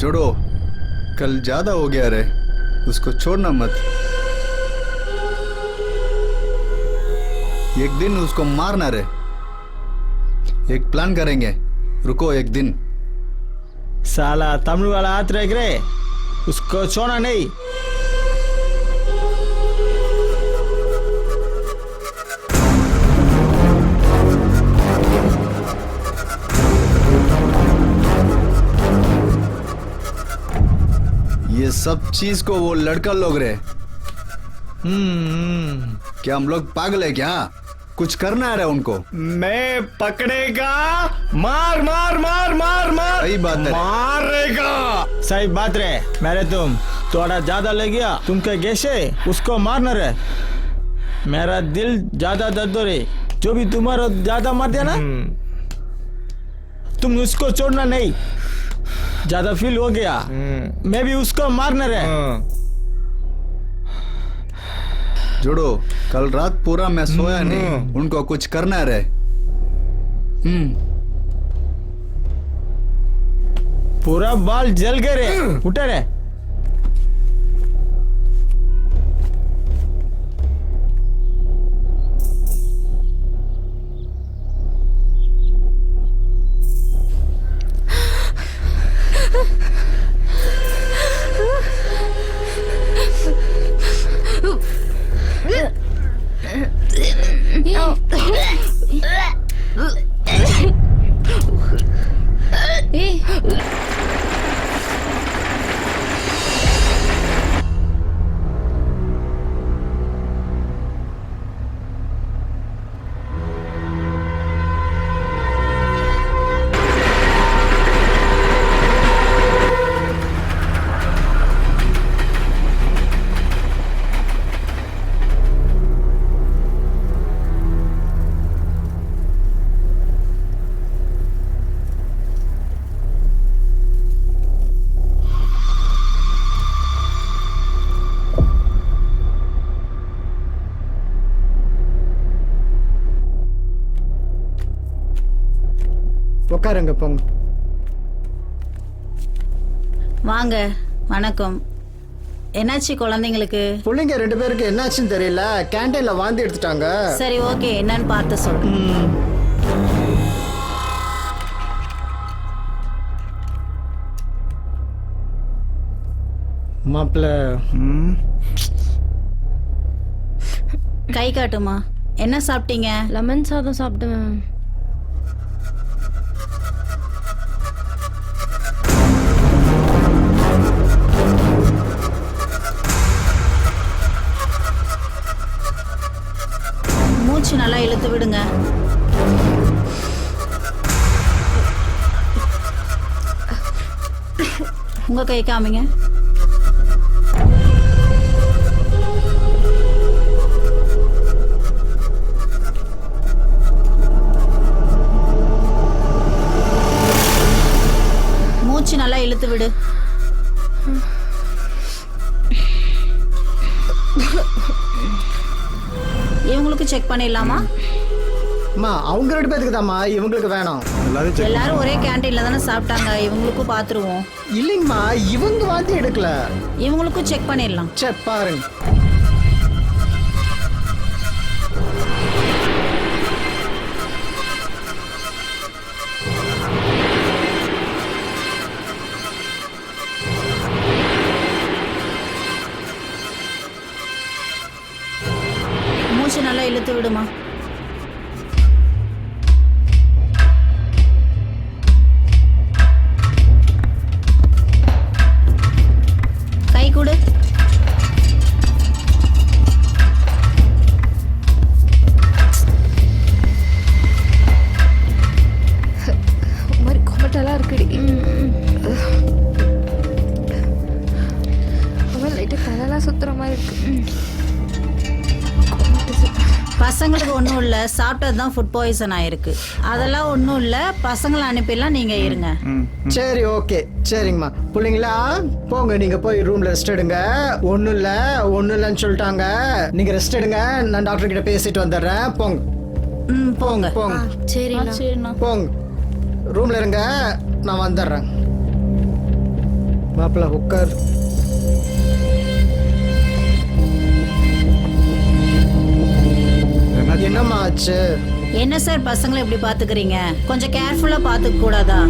जोड़ो कल ज़्यादा हो गया रे उसको छोड़ना मत। एक दिन उसको मारना रे एक प्लान करेंगे। रुको एक दिन। साला तमिल वाला हाथ रह। रे उसको छोड़ना नहीं। सब चीज़ को वो लड़का लोग रहे। हम्म। क्या हम लोग पागल है क्या? कुछ करना है रे उनको। मैं पकड़ेगा मार मार मार मार मार। सही बात है। मारेगा। सही बात रे मेरे तुम थोड़ा ज़्यादा ले गया तुमके गैसे? उसको मारना रे। मेरा दिल ज़्यादा दर्द हो रही जो भी तुम्हारा ज़्यादा मार दिया ना तुम उसको छोड़ना नहीं। ज़्यादा फील हो गया। मैं भी उसको मारना रहे। जोड़ो कल रात पूरा मैं सोया नहीं उनको कुछ करना रहे हम्म। पूरा बाल जल गए रे। उठे रे। உட்காருங்க போங்க. வாங்க வணக்கம். என்னாச்சு குழந்தைங்களுக்கு? பிள்ளைங்க ரெண்டு பேருக்கு என்னாச்சுன்னு தெரியல. கேண்டீன்ல வாந்தி எடுத்துட்டாங்க. சரி ஓகே. என்னன்னு பார்த்து சொல்றேன் மாப்பிள்ள. கை காட்டுமா. என்ன சாப்பிட்டீங்க? லெமன் சாதம் சாப்பிட்டேன். உங்க கை காமிங்க. மூச்சு நல்லா இழுத்து விடு. இவங்களுக்கு செக் பண்ணிடலாமா? அம்மா அவங்க ரெண்டு பேருக்கு தாம்மா இவங்களுக்கு வேணாம். எல்லாரும் check எல்லாரும் ஒரே கேண்டீன்ல தானே சாப்பிட்டாங்க இவங்களுக்கும் பார்த்துருவோம் இல்லைங்கம்மா இவங்க வாந்தி எடுக்கல. இவங்களுக்கும் செக் பண்ணிடலாம். சே பாருங்க. மூச்சு நல்லா இழுத்து விடுமா? தலையெல்லாம் சுத்துற மாதிரி இருக்கு. பசங்களுக்கு ஒன்றும் இல்லை. சாப்பிட்டது தான் ஃபுட் பாய்சன் ஆயிருக்கு. அதெல்லாம் ஒன்றும் இல்லை. பசங்களை அனுப்பிடலாம். நீங்கள் இருங்க. சரி ஓகே. சரிங்கம்மா. பிள்ளைங்களா போங்க. நீங்க போய் ரூம்ல ரெஸ்ட் எடுங்க. ஒண்ணும் இல்ல. ஒண்ணும் இல்லைன்னு சொல்லிட்டாங்க. நீங்க ரெஸ்ட் எடுங்க. நான் டாக்டர் கிட்ட பேசிட்டு வந்துடுறேன். போங்க. ம் போங்க. போங்க. சரிண்ணா. சரிண்ணா. போங்க. ரூம்ல இருங்க. நான் வந்துடுறேன். மாப்பிள்ள உட்கார் என்னம்மா ஆச்சு? என்ன சார் பசங்களை இப்படி பாத்துக்கிறீங்க? கொஞ்சம் கேர்ஃபுல்லா பாத்துக்க கூடாதா?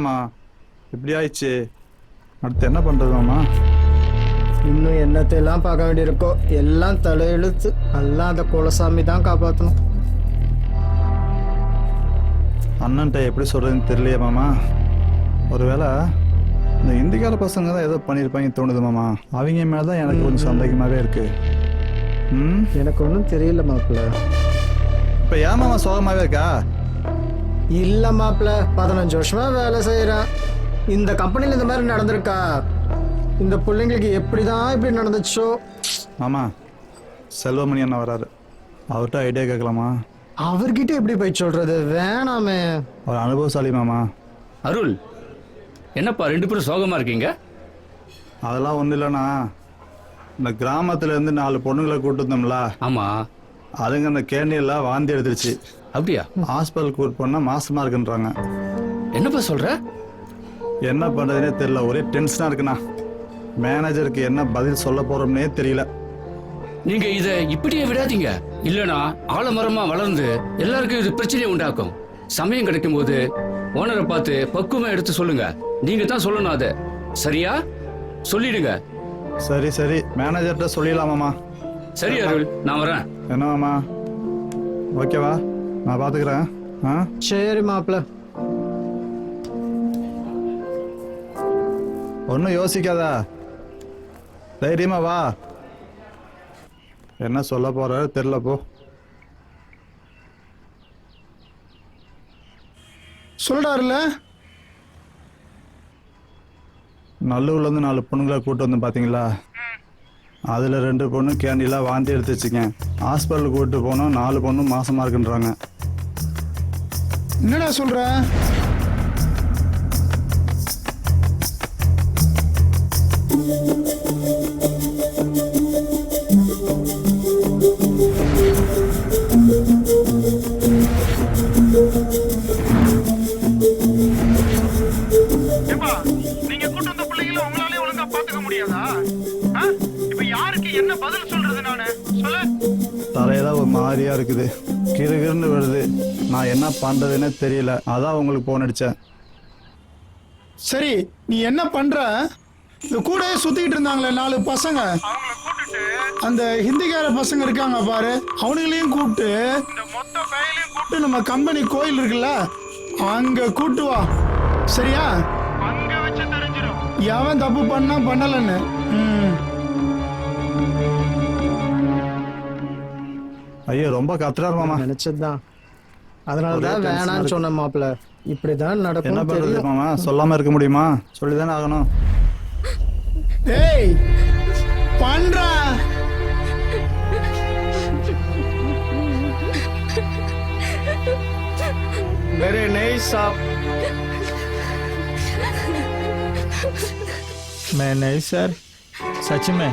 என்ன மாமா இப்படி ஆயிடுச்சு அடுத்து என்ன பண்றது மாமா? இன்னும் என்னத்தையெல்லாம் பார்க்க வேண்டியிருக்கோ? எல்லாம் தலையெழுத்து. எல்லாம் அந்த குலசாமி தான் காப்பாற்றணும் அண்ணன்ட்ட எப்படி சொல்றதுன்னு தெரியலையே மாமா. ஒருவேளை இந்த இந்திக்கார பசங்க தான் ஏதோ பண்ணியிருப்பாங்க தோணுது மாமா. அவங்க மேல தான் எனக்கு கொஞ்சம் சந்தேகமாகவே இருக்கு. ம்? எனக்கு ஒன்றும் தெரியல மாப்பிள்ள. இப்போ ஏன் மாமா சோகமாகவே இருக்கா? இல்ல மாப்பிள்ள பதினஞ்சு வருஷமா வேலை செய்யறேன். இந்த கம்பெனில இந்த மாதிரி நடந்திருக்கா? இந்த பிள்ளைங்களுக்கு எப்படிதான் இப்படி நடந்துச்சோ? மாமா செல்வமணி அண்ணா வராரு. அவர்கிட்ட ஐடியா கேட்கலாமா? அவர்கிட்ட எப்படி போய் சொல்றது? வேணாமே. அவர் அனுபவசாலி மாமா. அருள் என்னப்பா ரெண்டு பேரும் சோகமா இருக்கீங்க? அதெல்லாம் ஒன்றும் இல்லைண்ணா. இந்த கிராமத்துல இருந்து நாலு பொண்ணுங்களை கூட்டு வந்தோம்ல. ஆமா. அதுங்க அந்த கேணியெல்லாம் வாந்தி எடுத்துருச்சு. அப்படியா? ஹாஸ்பிட்டல் கூட்டு போனால் மாசமா இருக்குன்றாங்க. என்னப்பா சொல்ற? என்ன பண்ணுறதுனே தெரியல. ஒரே டென்ஷனாக இருக்குண்ணா. மேனேஜருக்கு என்ன பதில் சொல்ல போகிறோம்னே தெரியல. நீங்க இத இப்படியே விடாதீங்க. இல்லனா ஆலமரமா வளர்ந்து எல்லாருக்கும் இது பிரச்சனையை உண்டாக்கும். சமயம் கிடைக்கும் போது ஓனரை பார்த்து பக்குவமா எடுத்து சொல்லுங்க. நீங்க தான் சொல்லணும் அதை. சரியா? சொல்லிடுங்க. சரி சரி. மேனேஜர்கிட்ட சொல்லிடலாமாம்மா. சரி அருள். நான் வரேன். என்ன மாமா ஓகேவா? நான் பார்த்துக்கிறேன் ஆ? சரி மாப்பிள்ள. ஒன்றும் யோசிக்காதா. தைரியமா வா. என்ன சொல்ல போறாரு தெரில போ. சொல்றாருல்ல நல்லூர்லேருந்து நாலு பொண்ணுங்களை கூட்டு வந்து பார்த்தீங்களா அதில் ரெண்டு பொண்ணு கேண்டிலாம் வாந்தி எடுத்து வச்சுங்க ஹாஸ்பிட்டலுக்கு கூப்பிட்டு போனோம். நாலு பொண்ணு மாசமாக இருக்குன்றாங்க. என்னடா சொல்கிறேன் பண்றதுன்னே தெரியல. அதான் உங்களுக்கு போன் அடிச்சேன் சரி நீ என்ன பண்ற? இந்த கூடயே சுத்திக்கிட்டு இருந்தாங்களே நாலு பசங்க. அவங்கள கூட்டிட்டு அந்த ஹிந்திக்கார பசங்க இருக்காங்க பாரு. அவனுங்களையும் கூப்பிட்டு இந்த மொத்த பயலையும் கூட்டு கூப்பிட்டு நம்ம கம்பெனி கோயில் இருக்குல்ல அங்க கூட்டு வா. சரியா? அங்க வச்சு தெரிஞ்சிடும் எவன் தப்பு பண்ணா பண்ணலன்னு. ஐயோ ரொம்ப கத்துறாரு மாமா. நினைச்சதுதான். அதனால ஒரே தான் tension வேணான்னு இருக்கு. சொன்ன மாப்பிள்ள இப்படிதான் என்ன நடக்கும் பண்றது தெரியும் மாமா சொல்லாம இருக்க முடியுமா சொல்லிதானே ஆகணும் ஏய் பண்றா मेरे नहीं साहब मैं नहीं सर सच में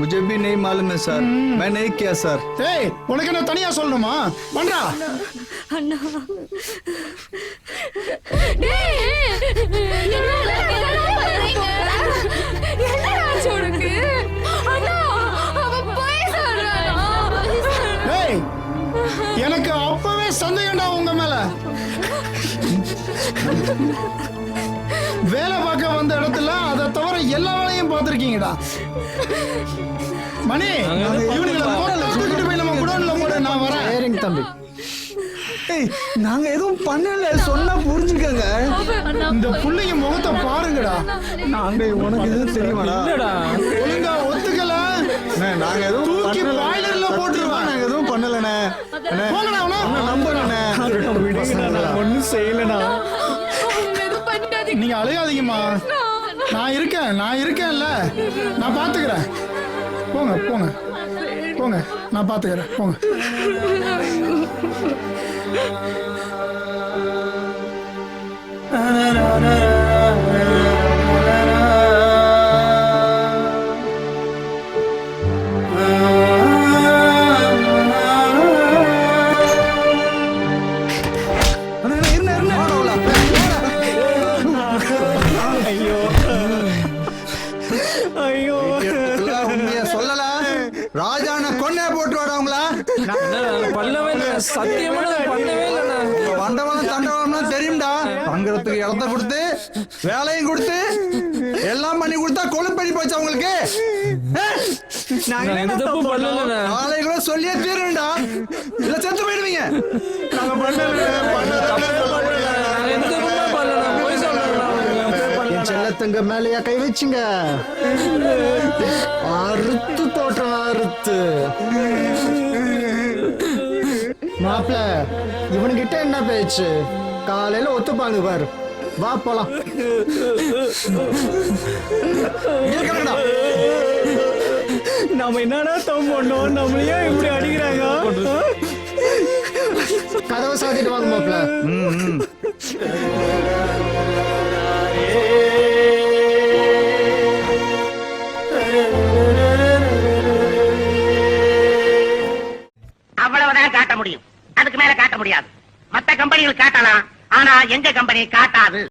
मुझे भी नहीं मालूम है सर मैं नहीं किया सर ஏய் உனக்கு என்ன தனியா சொல்லணுமா பண்றா அண்ணா ஏய் பார்த்துருக்கீங்கடா மணி இவனுங்களை போடல தூக்கிட்டு போய் நம்ம குடோன்ல போட நான் வரேன். சரிங்க தம்பி. ஏய் நாங்க எதுவும் பண்ணல சொன்னா புரிஞ்சுக்கங்க. இந்த புள்ளைங்க முகத்தை பாருங்கடா. நாங்க உனக்கு எதுவும் தெரியுமாடா? ஒழுங்கா ஒத்துக்கல. அண்ணே, நாங்க எதுவும் தூக்கி. பாய்லர்ல போட்டுருவேன். நாங்க எதுவும் பண்ணலண்ணே. பசங்களா. ஒன்றும் செய்யலண்ணா. நீங்க அழையாதீங்கம்மா நான் இருக்கேன் நான் இருக்கேன்ல. நான் பாத்துக்கிறேன். போங்க போங்க. போங்க நான் பாத்துக்கிறேன். போங்க. அண்ணே, சத்தியமா பண்ணவே இல்லைண்ணா. வண்டவனம் தெரியும்டா. தங்குறதுக்கு இடத்த கொடுத்து வேலையும் கொடுத்து எல்லாம் பண்ணி கொடுத்தா கொழுப்படி போச்சு உங்களுக்கு? நாங்க எந்த தப்பு பண்ணலண்ணா. நாளை கூட சொல்லியே தீருண்டா இல்ல செத்து போயிடுவீங்க. நாங்க செல்லத்தங்க மேலேயா கை வச்சுங்க. அறுத்து போட்டுறேன் அறுத்து. மாப்பிள இவனுகிட்ட என்ன பேச்சு? காலையில ஒத்துப்பாங்க பாரு. வா போலாம். நாம என்னடா தப்பு பண்ணோம்? நம்மளையே இப்படி அடிக்கிறாங்க? கதவை சாத்திட்டு வாங்க மாப்பிள காட்டலாம். ஆனா எங்க கம்பெனி காட்டாது?